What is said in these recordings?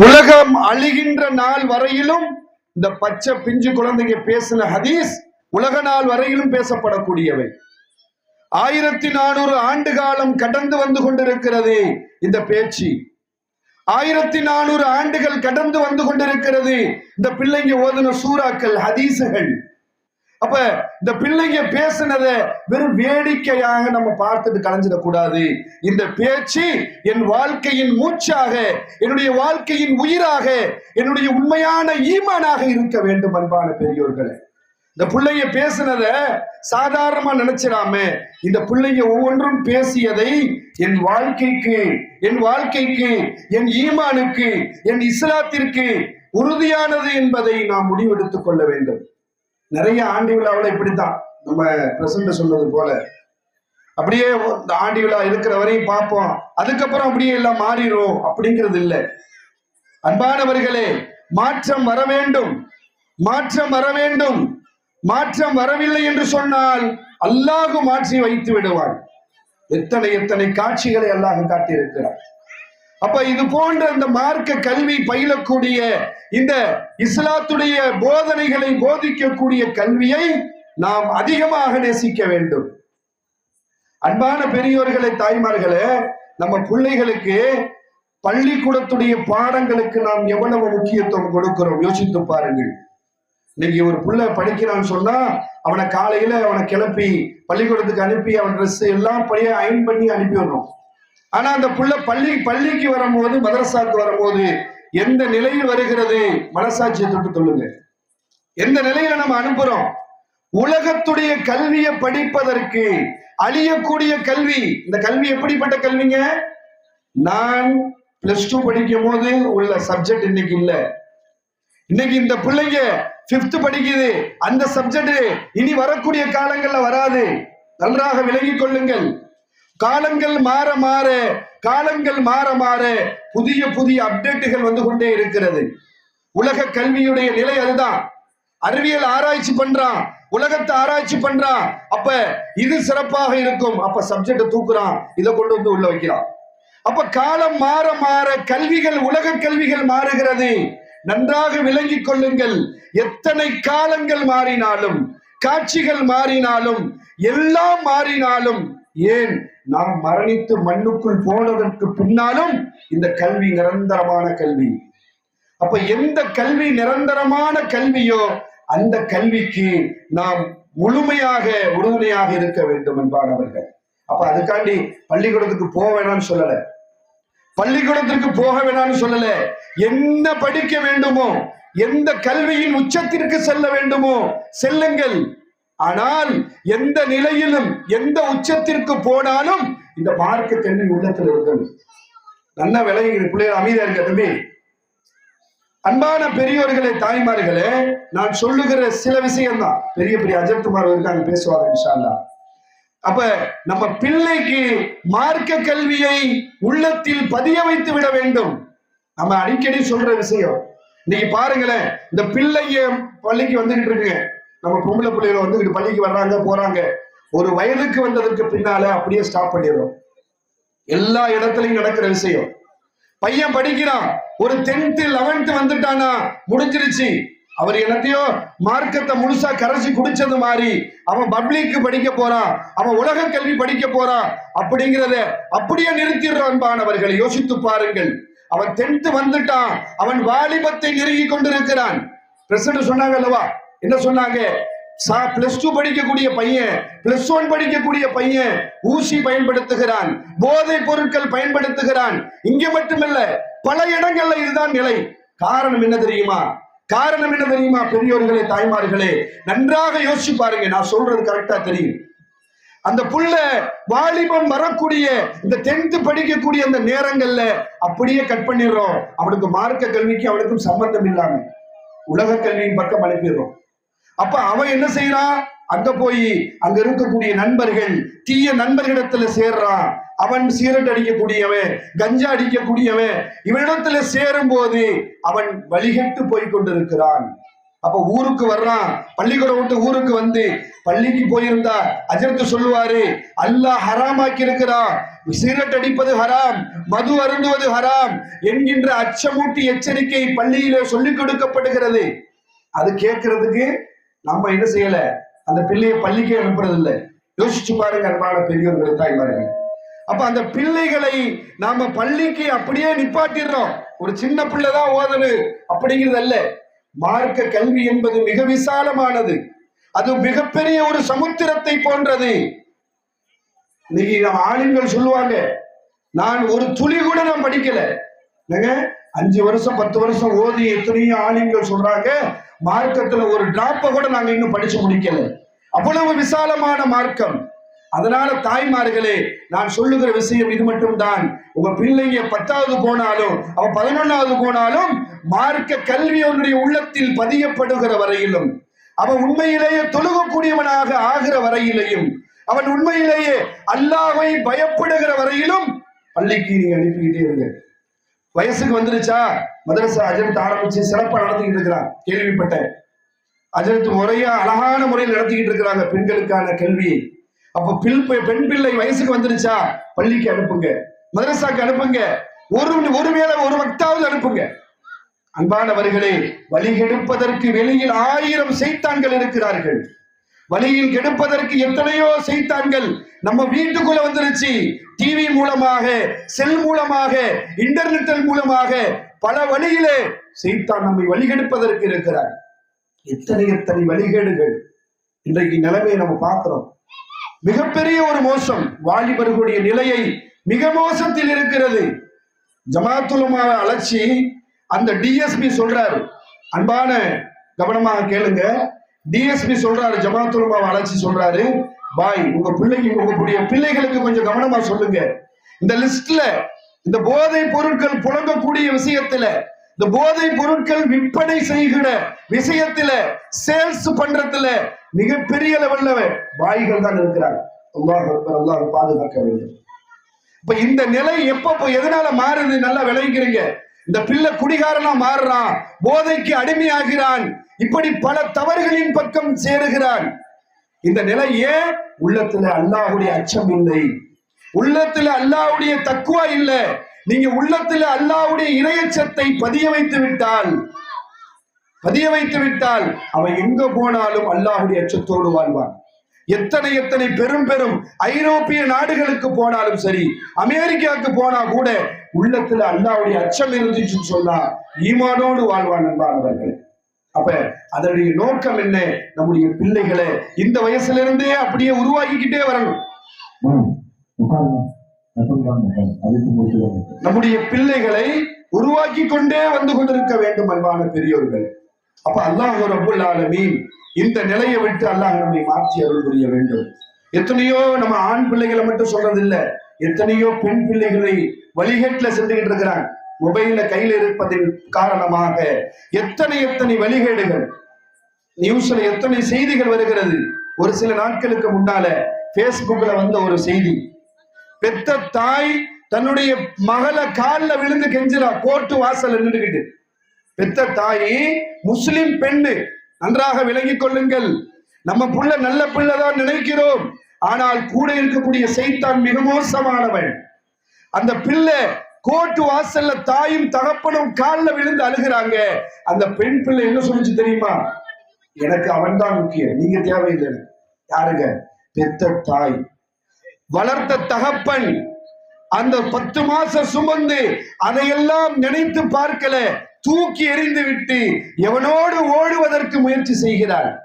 உலகம் அழிகின்ற நாள் வரையிலும் இந்த பச்சை பிஞ்சு குழந்தைங்க பேசின ஹதீஸ் உலக நாள் வரையிலும் பேசப்படக்கூடியவை. ஆயிரத்தி நானூறு ஆண்டு காலம் கடந்து வந்து கொண்டிருக்கிறது இந்த பேச்சு. ஆயிரத்தி நானூறு ஆண்டுகள் கடந்து வந்து கொண்டிருக்கிறது இந்த பிள்ளைங்க ஓதுன சூறாக்கள் ஹதீசுகள். அப்ப இந்த பிள்ளைங்க பேசுனத வெறும் வேடிக்கையாக நம்ம பார்த்துட்டு கலைஞ்சிடக் கூடாது இந்த பேச்சு என் வாழ்க்கையின் மூச்சாக என்னுடைய வாழ்க்கையின் உயிராக என்னுடைய உண்மையான ஈமானாக இருக்க வேண்டும் அன்பான பெரியோர்களே. இந்த பிள்ளைங்க பேசுனத சாதாரணமா நினைச்சிடாம இந்த பிள்ளைங்க ஒவ்வொன்றும் பேசியதை என் வாழ்க்கைக்கு என் வாழ்க்கைக்கு என் ஈமானுக்கு என் இஸ்லாத்திற்கு உறுதியானது என்பதை நாம் முடிவெடுத்துக் கொள்ள வேண்டும். நிறைய ஆண்டி விழாவில் இப்படித்தான். நம்ம பிரசண்ட சொன்னது போல. அப்படியே இந்த ஆண்டி விழா இருக்கிற வரையும் பார்ப்போம். அதுக்கப்புறம் அப்படியே எல்லாம் மாறிடும் அப்படிங்கிறது இல்லை. அன்பானவர்களே மாற்றம் வர வேண்டும். மாற்றம் வர வேண்டும். மாற்றம் வரவில்லை என்று சொன்னால் அல்லாஹு மாற்றி வைத்து விடுவான். எத்தனை எத்தனை காட்சிகளை அல்லாஹ் காட்டியிருக்கிறார் அப்ப இது போன்ற இந்த மார்க்க கல்வி பயிலக்கூடிய இந்த இஸ்லாத்துடைய போதனைகளை போதிக்கக்கூடிய கல்வியை நாம் அதிகமாக நேசிக்க வேண்டும். அன்பான பெரியோர்களே தாய்மார்களே நம்ம பிள்ளைகளுக்கு பள்ளிக்கூடத்துடைய பாடங்களுக்கு நாம் எவ்வளவு முக்கியத்துவம் கொடுக்கிறோம்? யோசித்து பாருங்கள். இன்னைக்கு ஒரு புள்ள படிக்கிறான்னு சொன்னா அவனை காலையில அவனை கிளப்பி பள்ளிக்கூடத்துக்கு அனுப்பி அவன் ட்ரெஸ் எல்லாம் பழைய அயன் பண்ணி அனுப்பி விடுறோம் ஆனா அந்த புள்ள பள்ளி பள்ளிக்கு வரும்போது மதரசாக்கு வரும்போது எந்த நிலையில் வருகிறது? மனசாட்சியை தொட்டு சொல்லுங்க. எந்த நிலையில நம்ம அனுப்புறோம்? உலகத்துடைய கல்வியை படிப்பதற்கு அழியக்கூடிய கல்வி. இந்த கல்வி எப்படிப்பட்ட கல்விங்க? நான் பிளஸ் டூ படிக்கும் போது உள்ள சப்ஜெக்ட் இன்னைக்கு இல்ல. இன்னைக்கு இந்த பிள்ளைங்க பிப்த் படிக்குது. அந்த சப்ஜெக்ட் இனி வரக்கூடிய காலங்கள்ல வராது. நன்றாக விலகி கொள்ளுங்கள். காலங்கள் மாற மாற காலங்கள் மாற மாற புதிய புதிய அப்டேட்டுகள் வந்து கொண்டே இருக்கிறது. உலக கல்வியுடைய நிலை அதுதான். அறிவியல் ஆராய்ச்சி பண்றான் உலகத்தை ஆராய்ச்சி பண்றான். அப்ப இது சிறப்பாக இருக்கும். அப்ப சப்ஜெக்ட தூக்குறான். இதை கொண்டு வந்து உள்ள வைக்கிறான். அப்ப காலம் மாற மாற கல்விகள் உலக கல்விகள் மாறுகிறது. நன்றாக விளங்கிக் கொள்ளுங்கள். எத்தனை காலங்கள் மாறினாலும் காட்சிகள் மாறினாலும் எல்லாம் மாறினாலும் ஏன் நாம் மரணித்து மண்ணுக்குள் போனதற்கு பின்னாலும் இந்த கல்வி நிரந்தரமான கல்வி. அப்ப எந்த கல்வி நிரந்தரமான கல்வியோ அந்த கல்விக்கு நாம் முழுமையாக உறுதுணையாக இருக்க வேண்டும் என்பானவர்கள். அப்ப அதுக்காண்டி பள்ளிக்கூடத்துக்கு போக வேணாம்னு சொல்லல. பள்ளிக்கூடத்திற்கு போக வேணாம்னு சொல்லல. என்ன படிக்க வேண்டுமோ எந்த கல்வியின் உச்சத்திற்கு செல்ல வேண்டுமோ செல்லுங்கள். ஆனால் எந்த நிலையிலும் எந்த உச்சத்திற்கு போனாலும் இந்த மார்க்க கல்வி உள்ளத்தில் இருக்கணும் நல்ல விலகி பிள்ளைகள் அமைதியா இருக்க தம்பி. அன்பான பெரியோர்களே தாய்மார்களே நான் சொல்லுகிற சில விஷயம்தான். பெரிய பெரிய அஜர்த்துமார் இருக்காங்க பேசுவாங்க இன்ஷால்லா அப்ப நம்ம பிள்ளைக்கு மார்க்க கல்வியை உள்ளத்தில் பதிய வைத்து விட வேண்டும். நம்ம அடிக்கடி சொல்ற விஷயம். இன்னைக்கு பாருங்களேன் இந்த பிள்ளைய பள்ளிக்கு வந்துகிட்டு இருக்குங்க. நம்ம பொம்பளை பிள்ளைகள் வந்துகிட்டு பள்ளிக்கு வர்றாங்க போறாங்க. ஒரு வயதுக்கு வந்ததுக்கு பின்னால அப்படியே ஸ்டாப் பண்ணிடுறோம். எல்லா இடத்துலயும் நடக்கிற விஷயம். பையன் படிக்கிறான். ஒரு டென்த் லெவன்த் வந்துட்டானா முடிஞ்சிருச்சு. அவர் என்னத்தையோ மார்க்கத்தை முழுசா கரைச்சி குடிச்சது மாதிரி அவன் பப்ளிக்கு படிக்க போறான் அவன் உலக கல்வி படிக்க போறான் அப்படிங்கிறத அப்படியே நிறுத்திடுறான் அன்பானவர்கள் யோசித்து பாருங்கள். அவன் டென்த் வந்துட்டான். அவன் வாலிபத்தை நெருங்கி கொண்டிருக்கிறான். பிரசிடண்ட் சொன்னாங்க அல்லவா? என்ன சொன்னாங்க? சா பிளஸ் டூ படிக்கக்கூடிய பையன் பிளஸ் ஒன் படிக்கக்கூடிய பையன் ஊசி பயன்படுத்துகிறான் போதை பொருட்கள் பயன்படுத்துகிறான். இங்க மட்டுமல்ல பல இடங்கள்ல இதுதான் நிலை. காரணம் என்ன தெரியுமா? காரணம் என்ன தெரியுமா பெரியோர்களே தாய்மார்களே? நன்றாக யோசிச்சு பாருங்க நான் சொல்றது கரெக்டா தெரியும். அந்த புள்ள வாலிபம் வரக்கூடிய இந்த டென்த் படிக்கக்கூடிய அந்த நேரங்கள்ல அப்படியே கட் பண்ணிடுறோம். அவனுக்கு மார்க்க கல்விக்கு அவனுக்கும் சம்பந்தம் இல்லாம. உலக கல்வியின் பக்கம் அனுப்பிடுறோம். அப்ப அவன் என்ன செய்யறான் அங்க போய் அங்க இருக்கக்கூடிய நண்பர்கள் தீய நண்பர்களிடத்துல சேர்றான் அவன் சீரட் அடிக்கக்கூடியவன் கஞ்சா அடிக்கக்கூடியவன் இவனிடத்துல சேரும் போது அவன் வழிகட்டு போய் கொண்டிருக்கிறான். அப்ப ஊருக்கு வர்றான். பள்ளிக்கூடம் விட்டு ஊருக்கு வந்து பள்ளிக்கு போயிருந்தா அஜரத்து சொல்லுவாரு அல்லாஹ் ஹராமாக்கி இருக்கிறான் சிகரெட் அடிப்பது ஹராம் மது அருந்துவது ஹராம் என்கின்ற அச்சமூட்டி எச்சரிக்கை பள்ளியிலே சொல்லிக் கொடுக்கப்படுகிறது. அது கேட்கறதுக்கு நம்ம என்ன செய்யல? அந்த பிள்ளையை பள்ளிக்கே அனுப்புறது இல்லை யோசிச்சு பாருங்க அன்பான தாய் தாய்மார்கள். அப்ப அந்த பிள்ளைகளை நாம பள்ளிக்கு அப்படியே நிப்பாட்டிடுறோம். ஒரு சின்ன பிள்ளைதான் ஓதனு அப்படிங்கிறது அல்ல. மார்க்க கல்வி என்பது மிக விசாலமானது. அது மிகப்பெரிய ஒரு சமுத்திரத்தை போன்றது. இன்னைக்கு ஆளுங்கள் சொல்லுவாங்க நான் ஒரு துளி கூட நான் படிக்கல. அஞ்சு வருஷம் பத்து வருஷம் ஓதி எத்தனையோ ஆலயங்கள் சொல்றாங்க. மார்க்கத்துல ஒரு டிராப்ப கூட நாங்க இன்னும் படிச்சு முடிக்கல. அவ்வளவு விசாலமான மார்க்கம். அதனால தாய்மார்களே நான் சொல்லுகிற விஷயம் இது மட்டும் தான் உங்க பிள்ளைங்க பத்தாவது போனாலும் அவன் பதினொன்னாவது போனாலும் மார்க்க கல்வி அவனுடைய உள்ளத்தில் பதியப்படுகிற வரையிலும் அவன் உண்மையிலேயே தொழுகக்கூடியவனாக ஆகிற வரையிலையும் அவன் உண்மையிலேயே அல்லாவை பயப்படுகிற வரையிலும் பள்ளிக்கு நீங்க அனுப்பிக்கிட்டே இருங்க. வயசுக்கு வந்துருச்சா? மதரசா அஜரத் ஆரம்பிச்சு சிறப்பா நடத்திக்கிட்டு இருக்கிறான். கேள்விப்பட்டேன். அஜரத் முறையா அழகான முறையில் நடத்திக்கிட்டு இருக்கிறாங்க பெண்களுக்கான கல்வியை அப்ப பில் பெண் பிள்ளை வயசுக்கு வந்துருச்சா? பள்ளிக்கு அனுப்புங்க. மதரசாக்கு அனுப்புங்க. ஒரு ஒருவேளை ஒரு வக்தாவது அனுப்புங்க. அன்பானவர்களே வழிகெடுப்பதற்கு வெளியில் ஆயிரம் செய்தான்கள் இருக்கிறார்கள். வழியில் கெடுப்பதற்கு எத்தனையோ செய்தான்கள் நம்ம வீட்டுக்குள்ள வந்துருச்சு. டிவி மூலமாக செல் மூலமாக இன்டர்நெட் மூலமாக பல வழியிலே செய்தான் நம்மை வழிகெடுப்பதற்கு இருக்கிறார். எத்தனை எத்தனை வழிகேடுகள் இன்றைக்கு நிலைமையை நம்ம பார்க்கிறோம். மிகப்பெரிய ஒரு மோசம் வாலிபர்களுடைய நிலையை மிக மோசத்தில் இருக்கிறது. ஜமாத்துலமாவை அழைச்சி அந்த டிஎஸ்பி சொல்றாரு. அன்பான கவனமாக கேளுங்க. டிஎஸ்பி சொல்றாரு ஜமாத்துலமாவை அழைச்சி சொல்றாரு. பாய் உங்க பிள்ளைக்கு உங்களுடைய பிள்ளைகளுக்கு கொஞ்சம் கவனமா சொல்லுங்க. இந்த லிஸ்ட்ல இந்த போதை பொருட்கள் புழங்கக்கூடிய விஷயத்துல இந்த போதை பொருட்கள் விற்பனை செய்கிற விஷயத்துல சேல்ஸ் பண்றதுல மிகப்பெரிய லெவல்ல பாய்கள் தான் இருக்கிறாங்க. அல்லாஹ் பாதுகாக்க வேண்டும். இப்ப இந்த நிலை எப்ப எதனால மாறுது நல்லா விளைவிக்கிறீங்க இந்த பிள்ளை குடிகாரனா மாறுறான் போதைக்கு அடிமையாகிறான் இப்படி பல தவறுகளின் பக்கம் சேருகிறான் இந்த நிலை ஏன் உள்ளத்துல அல்லாஹுடைய அச்சம் இல்லை. உள்ளத்துல அல்லாஹுடைய தக்குவா இல்லை. நீங்க உள்ளத்துல அல்லாஹ்வுடைய இரையச்சத்தை பதிய வைத்து விட்டால் பதிய வைத்து விட்டால் அவன் எங்க போனாலும் அல்லாஹுடைய அச்சத்தோடு வாழ்வான். எத்தனை எத்தனை பெரும் பெரும் ஐரோப்பிய நாடுகளுக்கு போனாலும் சரி அமெரிக்காவுக்கு போனா கூட உள்ளத்துல அல்லாவுடைய அச்சம் இருந்துச்சுன்னு சொன்னா ஈமானோடு வாழ்வான் நண்பானவர்கள் அப்ப அதனுடைய நோக்கம் என்ன? நம்முடைய பிள்ளைகளை இந்த வயசுல இருந்தே அப்படியே உருவாக்கிக்கிட்டே வரணும். நம்முடைய பிள்ளைகளை உருவாக்கி கொண்டே வந்து கொண்டிருக்க வேண்டும் அன்பான பெரியோர்கள். அப்ப அல்லாஹ் ஆலமீன் இந்த நிலையை விட்டு அல்லாஹ் நம்மை மாற்றி அருள் புரிய வேண்டும். எத்தனையோ நம்ம ஆண் பிள்ளைகளை மட்டும் சொல்றது இல்ல எத்தனையோ பெண் பிள்ளைகளை வழிகேட்டுல சென்றுகிட்டு இருக்கிறாங்க. மொபைல கையில் இருப்பதின் காரணமாக எத்தனை எத்தனை வழிகேடுகள் நியூஸ்ல எத்தனை செய்திகள் வருகிறது. ஒரு சில நாட்களுக்கு முன்னால பேஸ்புக்ல வந்த ஒரு செய்தி. பெத்த தாய் தன்னுடைய மகளை காலில் விழுந்து கெஞ்சிரா கோர்ட்டு வாசல் நின்றுகிட்டு. பெத்த தாய் முஸ்லிம் பெண்ணு நன்றாக விளங்கிக் கொள்ளுங்கள். நம்ம புள்ள நல்ல பிள்ளைதான் நினைக்கிறோம். ஆனால் கூட இருக்கக்கூடிய செய்தான் மிக மோசமானவன் அந்த பிள்ளை கோர்ட்டு வாசல்ல தாயும் தகப்பனும் கால்ல விழுந்து அழுகிறாங்க. அந்த பெண் பிள்ளை என்ன சொல்லிச்சு தெரியுமா? எனக்கு அவன் தான் முக்கியம். நீங்க தேவையில்லை. யாருங்க? பெத்த தாய். வளர்த்த தகப்பன். அந்த பத்து மாசம் சுமந்து அதையெல்லாம் நினைத்து பார்க்கல. தூக்கி எறிந்து விட்டு எவனோடு ஓடுவதற்கு முயற்சி செய்கிறார்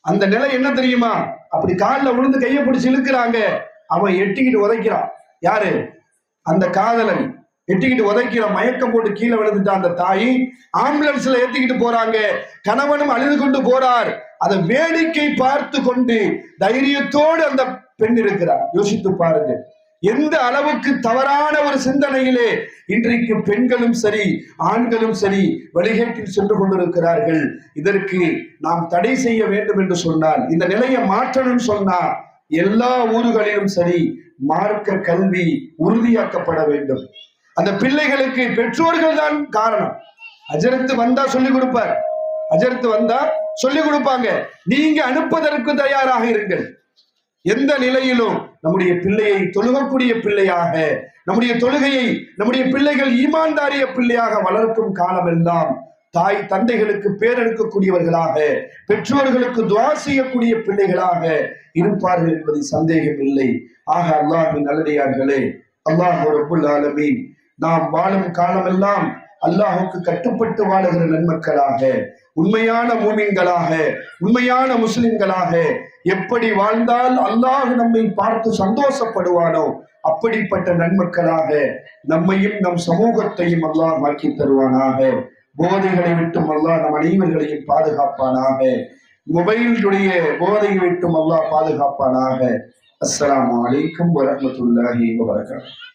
அந்த நிலை என்ன தெரியுமா? அப்படி காலில் விழுந்து கையை பிடிச்சி இழுக்கிறாங்க. அவன் எட்டிக்கிட்டு உதைக்கிறான். யாரு? அந்த காதலன் எட்டிக்கிட்டு உதைக்கிற மயக்கம் போட்டு கீழே விழுந்துட்டான் அந்த தாயி. ஆம்புலன்ஸ்ல ஏத்திக்கிட்டு போறாங்க. கணவனும் அழுது கொண்டு போறார். அதை வேடிக்கை பார்த்து கொண்டு தைரியத்தோடு அந்த பெண் இருக்கிறார். யோசித்து பாருங்க. எந்த அளவுக்கு தவறான ஒரு சிந்தனையிலே இன்றைக்கு பெண்களும் சரி ஆண்களும் சரி வழிகேட்டில் சென்று கொண்டிருக்கிறார்கள். இதற்கு நாம் தடை செய்ய வேண்டும் என்று சொன்னால் இந்த நிலையை மாற்றணும்னு சொன்னா எல்லா ஊர்களிலும் சரி மார்க்க கல்வி உறுதியாக்கப்பட வேண்டும். அந்த பிள்ளைகளுக்கு பெற்றோர்கள் தான் காரணம். அஜரத்து வந்தா சொல்லிக் கொடுப்பார். அஜரத்து வந்தா சொல்லிக் கொடுப்பாங்க. நீங்க அனுப்பதற்கு தயாராக இருங்கள். எந்த நிலையிலும் நம்முடைய பிள்ளையை தொழுகக்கூடிய பிள்ளையாக நம்முடைய தொழுகையை நம்முடைய பிள்ளைகள் ஈமான்தாரிய பிள்ளையாக வளர்க்கும் காலமெல்லாம் தாய் தந்தைகளுக்கு பேரெடுக்கக்கூடியவர்களாக பெற்றோர்களுக்கு துவா செய்யக்கூடிய பிள்ளைகளாக இருப்பார்கள் என்பது சந்தேகம் இல்லை. ஆக அல்லாஹின் நல்லடியார்களே அல்லாஹ் ரபுல் ஆலமீன் நாம் வாழும் காலமெல்லாம் அல்லாஹுக்கு கட்டுப்பட்டு வாழுகிற நன்மக்களாக உண்மையான மூமின்களாக உண்மையான முஸ்லிம்களாக எப்படி வாழ்ந்தால் அல்லாஹ் நம்மை பார்த்து சந்தோஷப்படுவானோ அப்படிப்பட்ட நன்மக்களாக நம்மையும் நம் சமூகத்தையும் அல்லாஹ் ஆக்கி தருவானாக. போதைகளை விட்டும் அல்லா நம் அனைவர்களையும் பாதுகாப்பானாக. மொபைலுடைய போதையை விட்டும் அல்லாஹ் பாதுகாப்பானாக. அஸ்லாம் வலைக்கம் வரமத்துல்லாஹி வபரகாத்துஹு